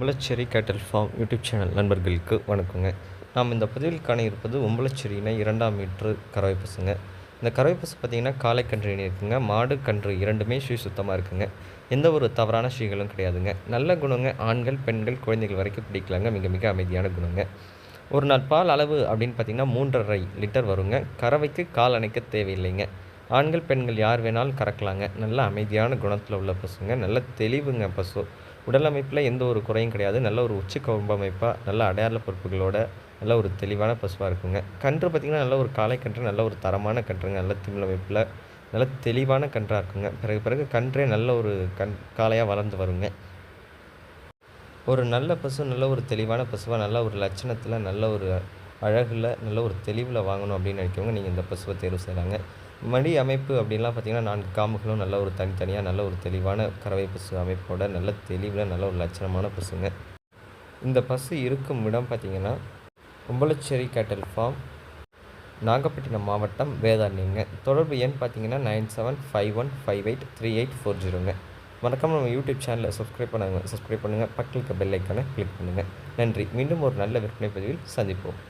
உம்பளச்சேரி கேட்டல் form YouTube channel நண்பர்களுக்கு வணக்கங்க. நாம் இந்த பதிவில் காண இருப்பது உம்பளச்சேரியின இரண்டாம் மீட்ரு கறவை பசுங்க. இந்த கறவை பசு பார்த்திங்கன்னா காலை கன்று இணை இருக்குங்க. மாடு கன்று இரண்டுமே ஸ்ரீ சுத்தமாக இருக்குங்க. எந்த ஒரு தவறான ஸ்ரீகளும் கிடையாதுங்க. நல்ல குணங்க ஆண்கள் பெண்கள் குழந்தைகள் வரைக்கும் பிடிக்கலாங்க. மிக மிக அமைதியான குணங்க. ஒரு நாள் பால் அளவு அப்படின்னு பார்த்திங்கன்னா மூன்றரை லிட்டர் வருங்க. கறவைக்கு கால் அணைக்க தேவையில்லைங்க. ஆண்கள் பெண்கள் யார் வேணாலும் கறக்கலாங்க. நல்ல அமைதியான குணத்தில் உள்ள பசுங்க. நல்ல தெளிவுங்க பசு. உடல் அமைப்பில் எந்த ஒரு குறையும் கிடையாது. நல்ல ஒரு உச்சி கொம்பு நல்ல அடையாள பொறுப்புகளோட நல்ல ஒரு தெளிவான பசுவாக இருக்குங்க. கன்று பார்த்திங்கன்னா நல்ல ஒரு காளை கன்று நல்ல ஒரு தரமான கன்றுங்க. நல்ல திமிழ் அமைப்பில் நல்ல தெளிவான கன்றாக இருக்குங்க. பிறகு பிறகு கன்றே நல்ல ஒரு கண் காளையாக வளர்ந்து வருங்க. ஒரு நல்ல பசு நல்ல ஒரு தெளிவான பசுவாக நல்ல ஒரு லட்சணத்தில் நல்ல ஒரு அழகில் நல்ல ஒரு தெளிவில் வாங்கணும் அப்படின்னு நினைக்கிறவங்க நீங்கள் இந்த பசுவை தேர்வு செய்கிறாங்க மடி அமைப்பு அப்படின்லாம் பார்த்திங்கன்னா நான்கு காம்புகளும் நல்ல ஒரு தனித்தனியாக நல்ல ஒரு தெளிவான கறவை பசு அமைப்போட நல்ல தெளிவில் நல்ல ஒரு லட்சணமான பசுங்க. இந்த பசு இருக்கும் இடம் பார்த்தீங்கன்னா கும்பலச்சேரி கேட்டல் ஃபார்ம் நாகப்பட்டினம் மாவட்டம் வேதாண்டிங்க தொடர்பு எண் பார்த்தீங்கன்னா nine seven five one five eight three eight four ஜீரோங்க. மறக்காமல் நம்ம யூடியூப் சேனலை சப்ஸ்கிரைப் பண்ணுங்கள் சப்ஸ்கிரைப் பண்ணுங்கள் பக்கத்துக்கு பெல் ஐக்கானை கிளிக் பண்ணுங்கள் நன்றி. மீண்டும் ஒரு நல்ல விற்பனை பதிவில் சந்திப்போம்.